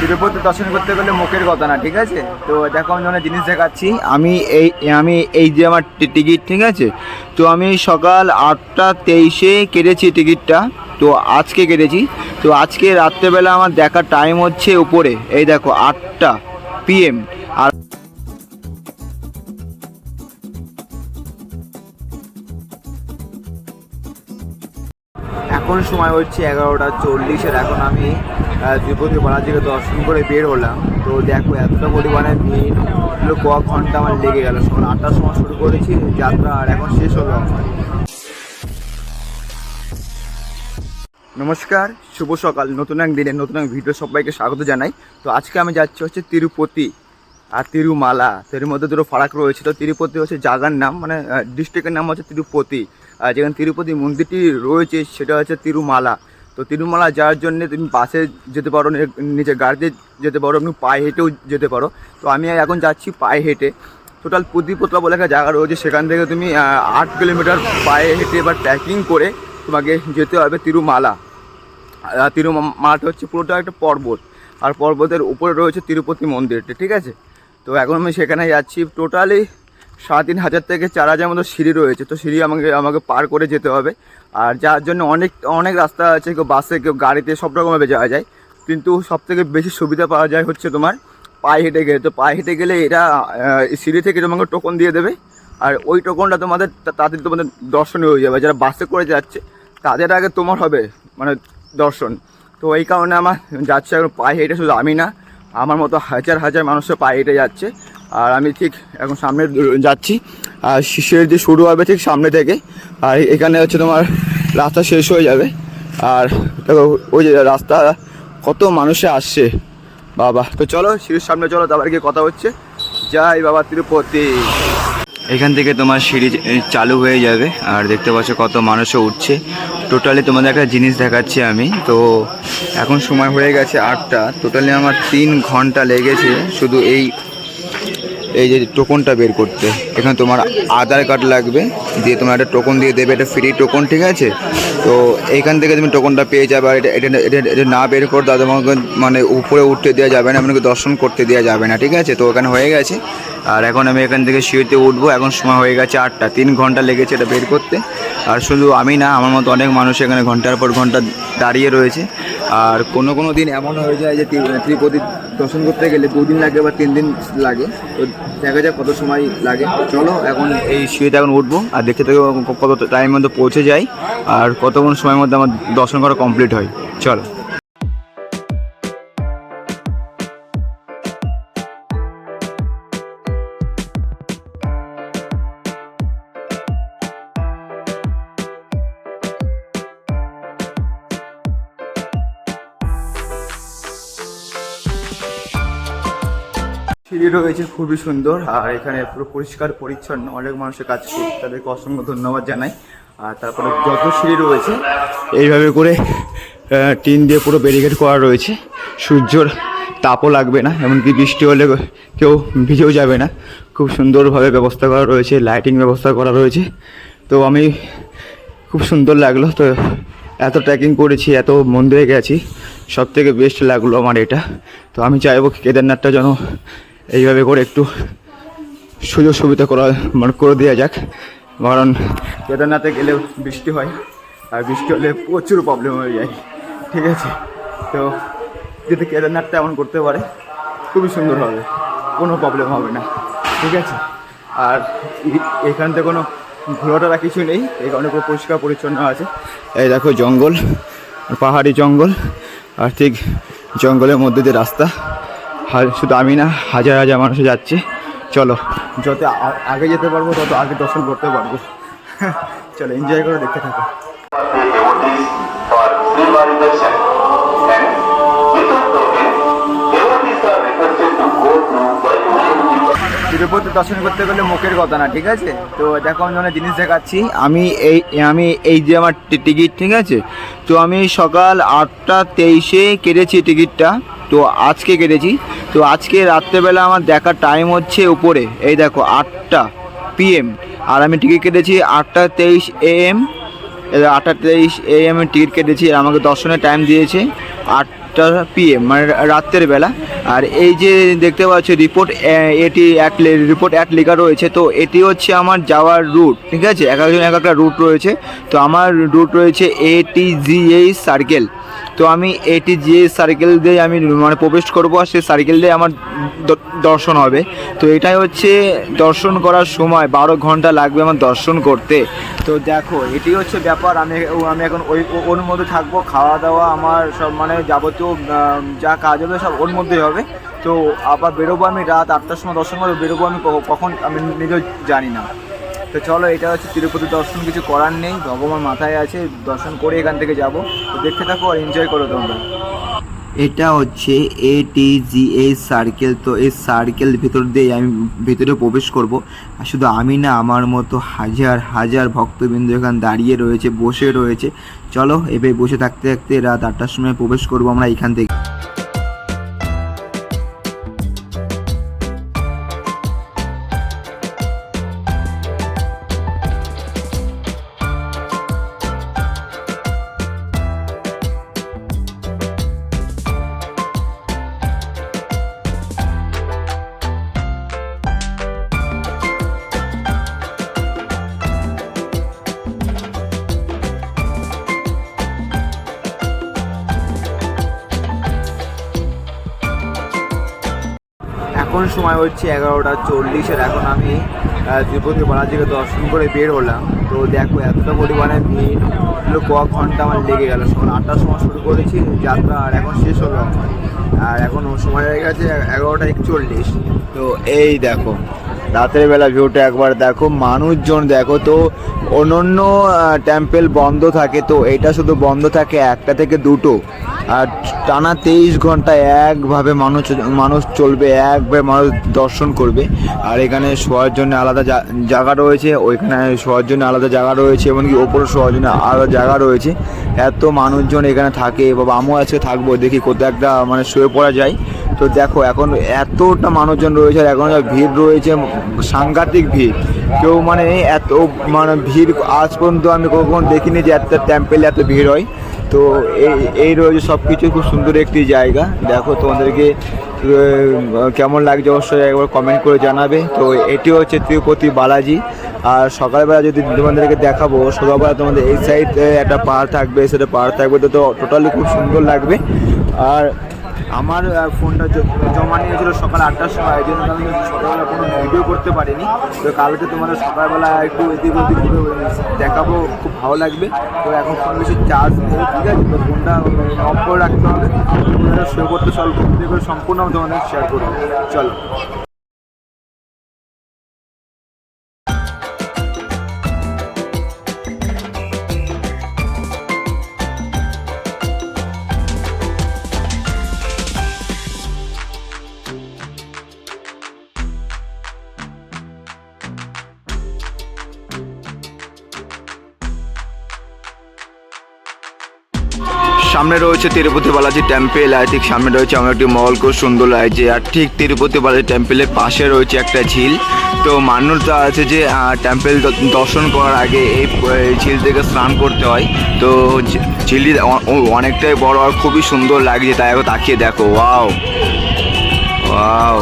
তিরুপতি দর্শন করতে গেলে মুখের কথা না, ঠিক আছে? তো দেখো, আমি অনেক জিনিস দেখাচ্ছি। আমি এই আমি এই যে আমার টিকিট, ঠিক আছে? তো আমি সকাল আটটা তেইশে কেটেছি টিকিটটা। তো আজকে কেটেছি। তো আজকে রাত্রেবেলা আমার দেখার টাইম হচ্ছে উপরে। এই দেখো, আটটা পিএম আর এখন সময় হচ্ছে এগারোটা চল্লিশের, এখন আমি তিরুপতি বালাজিকে দর্শন করে বের হলাম। তো দেখো, এতটা পরিমাণে ভিড় ক ঘণ্টা আমার লেগে গেল। সকাল আটটার সময় শুরু করেছি, যাত্রা আর এখন শেষ হলো নমস্কার, শুভ সকাল। নতুন এক দিনে নতুন এক ভিডিও সবাইকে স্বাগত জানাই। তো আজকে আমি যাচ্ছি হচ্ছে তিরুপতি আর তিরুমালা। তো এর মধ্যে দুটো ফারাক রয়েছে। তো তিরুপতি হচ্ছে জাগার নাম মানে ডিস্ট্রিক্টের নাম হচ্ছে তিরুপতি। যেখানে তিরুপতি মন্দিরটি রয়েছে, সেটা হচ্ছে তিরুমালা। তো তিরুমালা যাওয়ার জন্য তুমি বাসে যেতে পারো নিচে গাড়িতে যেতে পারো তুমি পায়ে হেঁটেও যেতে পারো। তো আমি এখন যাচ্ছি পায়ে হেঁটে। টোটাল পুদিপতলা বলে একটা জায়গা রয়েছে, সেখান থেকে তুমি আট কিলোমিটার পায়ে হেঁটে এবার ট্রেকিং করে তোমাকে যেতে হবে তিরুমালা। তিরুমালাটা হচ্ছে পুরোটা একটা পর্বত। আর পর্বতের উপরে রয়েছে তিরুপতি মন্দিরটা, ঠিক আছে? তো এখন আমি সেখানে যাচ্ছি। টোটালি সাড়ে তিন হাজার থেকে চার হাজার মতো সিঁড়ি রয়েছে। তো সিঁড়ি আমাকে আমাকে পার করে যেতে হবে। আর যার জন্য অনেক অনেক রাস্তা আছে, কেউ বাসে, কেউ গাড়িতে, সব রকমভাবে যাওয়া যায়। কিন্তু সব থেকে বেশি সুবিধা পাওয়া যায় হচ্ছে তোমার পায়ে হেঁটে গেলে। তো পায়ে হেঁটে গেলে এই সিঁড়ি থেকে তোমাকে টোকন দিয়ে দেবে। আর ওই টোকনটা তোমাদের তাদের তোমাদের দর্শন হয়ে যাবে। যারা বাসে করে যাচ্ছে, তাদের আগে তোমার হবে মানে দর্শন। তো এই কারণে আমার যাচ্ছে এখন পায়ে হেঁটে শুধু আমি না, আমার মতো হাজার হাজার মানুষের পায়ে হেঁটে যাচ্ছে। আর আমি ঠিক এখন সামনে যাচ্ছি, আর শিশুর যে শুরু হবে ঠিক সামনে থেকে, আর এখানে হচ্ছে তোমার রাস্তা শেষ হয়ে যাবে। আর দেখো, ওই যে রাস্তা, কত মানুষে আসছে। বাবা, তো চলো সিঁড়ির সামনে চলো, তারপরে গিয়ে কথা হচ্ছে। যাই বাবা তিরুপতি। এখান থেকে তোমার সিঁড়ি চালু হয়ে যাবে, আর দেখতে পাচ্ছ কত মানুষও উঠছে। টোটালি তোমাদের একটা জিনিস দেখাচ্ছি আমি। তো এখন সময় হয়ে গেছে আটটা। টোটালি আমার তিন ঘণ্টা লেগেছে শুধু এই এই যে টোকনটা বের করতে। এখানে তোমার আধার কার্ড লাগবে, দিয়ে তোমার একটা টোকন দিয়ে দেবে, এটা ফ্রি টোকন ঠিক আছে? তো এখান থেকে তুমি টোকনটা পেয়ে যাবে, আর এটা এটা এটা না বের করে তোমাকে মানে উপরে উঠতে দেওয়া যাবে না আপনাকে দর্শন করতে দেওয়া যাবে না, ঠিক আছে? তো ওখানে হয়ে গেছে। আর এখন আমি এখান থেকে সিঁড়িতে উঠবো। এখন সময় হয়ে গেছে আটটা। তিন ঘণ্টা লেগেছে এটা বের করতে। আর শুধু আমি না, আমার মতো অনেক মানুষ এখানে ঘণ্টার পর ঘণ্টা দাঁড়িয়ে রয়েছে। আর কোনো কোনো দিন এমন হয়ে যায় যে ত্রি- ত্রিপতি দর্শন করতে গেলে দুদিন লাগে বা তিন দিন লাগে। তো দেখা যাক কত সময় লাগে। চলো, এখন এই সিঁড়িতে এখন উঠবো আর দেখতে থেকে কত টাইমের মধ্যে পৌঁছে যাই। আর কতক্ষণ সময়ের মধ্যে আমার দর্শন করা কমপ্লিট হয়। চলো। সিঁড়ি রয়েছে খুবই সুন্দর। আর এখানে পুরো পরিষ্কার পরিচ্ছন্ন অনেক মানুষের কাজ করছে। তাদেরকে অসংখ্য ধন্যবাদ জানাই। আর তারপরে যত সিঁড়ি রয়েছে এইভাবে করে টিন দিয়ে পুরো ব্যারিকেড করা রয়েছে। সূর্যর তাপও লাগবে না এমনকি বৃষ্টি হলে কেউ ভিজেও যাবে না। খুব সুন্দরভাবে ব্যবস্থা করা রয়েছে লাইটিং ব্যবস্থা করা রয়েছে। তো আমি খুব সুন্দর লাগল। তো এত ট্রেকিং করেছি এত মন্দিরে গেছি সব থেকে বেস্ট লাগল আমার এটা। তো আমি চাইব কেদারনাথটা যেন এইভাবে করে একটু সুযোগ সুবিধা করা মানে করে দেওয়া যাক। কারণ কেদারনাথে গেলে বৃষ্টি হয়, আর বৃষ্টি হলে প্রচুর প্রবলেম হয়ে যায়। ঠিক আছে? তো যদি কেদারনাথটা এমন করতে পারে, খুবই সুন্দর হবে, কোনো প্রবলেম হবে না। ঠিক আছে? আর এ- এখানতে কোনো ঘোরাটা কিছু নেই, এই কারণে পুরো পরিষ্কার পরিচ্ছন্ন আছে। এই দেখো জঙ্গল, পাহাড়ি জঙ্গল, আর ঠিক জঙ্গলের মধ্যে দিয়ে রাস্তা শুধু আমি না, হাজার হাজার মানুষ যাচ্ছে। চলো, যত আগে যেতে পারব, তত আগে দর্শন করতে পারব। চলো এনজয় করে দেখতে থাকো। তিরুপতি দর্শন করতে গেলে মুখের কথা না, ঠিক আছে? তো দেখো, আমি অনেক জিনিস দেখাচ্ছি। আমি এই আমি এই যে আমার টিকিট, ঠিক আছে? তো আমি সকাল আটটা তেইশে কেটেছি টিকিটটা। তো আজকে কেটেছি। তো আজকে রাত্রেবেলা আমার দেখার টাইম হচ্ছে উপরে। এই দেখো, আটটা পিএম আর আমি টিকিট কেটেছি আটটা তেইশ এএম আটটা তেইশ এএম টিকিট কেটেছি। আমাকে দর্শনের টাইম দিয়েছে আট আটটা পিএম মানে রাত্রের বেলা। আর এই যে দেখতে পাচ্ছ রিপোর্ট এটি এক রিপোর্ট এক লেখা রয়েছে। তো এটি হচ্ছে আমার যাওয়ার রুট ঠিক আছে? এক একজন এক একটা রুট রয়েছে। তো আমার রুট রয়েছে এটি জিএইচ সার্কেল তো আমি এটি যে সার্কেল দিয়ে আমি মানে প্রবেশ করব, আর সেই সার্কেল দিয়ে আমার দর্শন হবে। তো এটাই হচ্ছে দর্শন করার সময়, বারো ঘণ্টা লাগবে আমার দর্শন করতে। তো দেখো, এটি হচ্ছে ব্যাপার, আমি আমি এখন ওই ওর মধ্যে থাকব খাওয়া দাওয়া আমার সব মানে যাবতীয় যা কাজ হবে সব ওর মধ্যেই হবে। তো আবার বেরোবো আমি রাত আটটার সময় দর্শন করে বেরোবো আমি কখন আমি নিজেও জানি না। তো চলো, এটা হচ্ছে তিরুপতি দর্শন, কিছু করার নেই। ভগবান মাথায় আছে, দর্শন করে এখান থেকে যাব। তো দেখতে থাকো আর এনজয় করো তোমরা। এটা হচ্ছে এটিজিএই সার্কেল তো এই সার্কেল ভিতর দিয়ে আমি ভিতরে প্রবেশ করব। আর শুধু আমি না, আমার মতো হাজার হাজার ভক্তবৃন্দ এখানে দাঁড়িয়ে রয়েছে, বসে রয়েছে। চলো এবার বসে থাকতে থাকতে রাত আটটার সময় প্রবেশ করব আমরা এখান থেকে। এখন সময় হচ্ছে এগারোটা চল্লিশের এখন আমি তিরুপতি বালাজিকে দর্শন করে বের হলাম। তো দেখো, এতটা পরিমাণে ভিড় ক ঘণ্টা আমার লেগে গেল। সকাল আটটার সময় শুরু করেছি, যাত্রা আর এখন শেষ হলো আর এখন সময় হয়ে গেছে এগারোটা একচল্লিশ। তো এই দেখো রাতের বেলা ভিউটা একবার দেখো, মানুষজন দেখো তো অন্যান্য টেম্পেল বন্ধ থাকে তো, এটা শুধু বন্ধ থাকে একটা থেকে দুটো। আর টানা তেইশ ঘণ্টা একভাবে মানুষ মানুষ চলবে, একভাবে মানুষ দর্শন করবে। আর এখানে শোয়ার জন্য আলাদা জায়গা রয়েছে, ওইখানে শোয়ার জন্য আলাদা জায়গা রয়েছে, এমনকি ওপরে শোয়ার জন্য আলাদা জায়গা রয়েছে। এত মানুষজন এখানে থাকে, বাবা, আমিও আজকে থাকব, দেখি কোথাও একটা মানে শুয়ে পড়া যায়। তো দেখো, এখন এতটা মানুষজন রয়েছে আর এখন ভিড় রয়েছে, সাংঘাতিক ভিড়। কেউ মানে এত মানে ভিড়, আজ পর্যন্ত আমি কখন দেখিনি যে এত টেম্পেলে এত ভিড় হয়। তো এই এই রয়েছে সব কিছু খুব সুন্দর একটি জায়গা। দেখো তোমাদেরকে কেমন লাগছে অবশ্যই একবার কমেন্ট করে জানাবে। তো এটি হচ্ছে তিরুপতি বালাজি। আর সকালবেলা যদি তোমাদেরকে দেখাবো, সকালবেলা তোমাদের এই সাইড একটা পাহাড় থাকবে, সেটা পাহাড় থাকবে, তো টোটালি খুব সুন্দর লাগবে। আর আমার ফোনটা জমা নিয়েছিল সকাল আটটার সময়, এই জন্য আমি সকালবেলা কোনো ভিডিও করতে পারিনি। তো কালকে তোমার সকালবেলা একটু এদিক ওদিক ঘুরে দেখাবো, খুব ভালো লাগবে। তো এখন ফোন বেশি চার্জ নেই, ঠিক আছে? তো ফোনটা অফ করে রাখতে হবে। শো করতে সব করতে করে সম্পূর্ণ আমি তোমাদের শেয়ার করব। চলো। সামনে রয়েছে তিরুপতি বালাজি টেম্পেল আর ঠিক সামনে রয়েছে আমার একটি মহল খুব সুন্দর লাগছে। আর ঠিক তিরুপতি বালাজি টেম্পেলের পাশে রয়েছে একটা ঝিল। তো মান্যতা আছে যে টেম্পেল দর্শন করার আগে এই ঝিল থেকে স্নান করতে হয়। তো ঝিলটি অনেকটাই বড় আর খুবই সুন্দর লাগছে। তাই তাকিয়ে দেখো। ওয়াও। ওয়াও।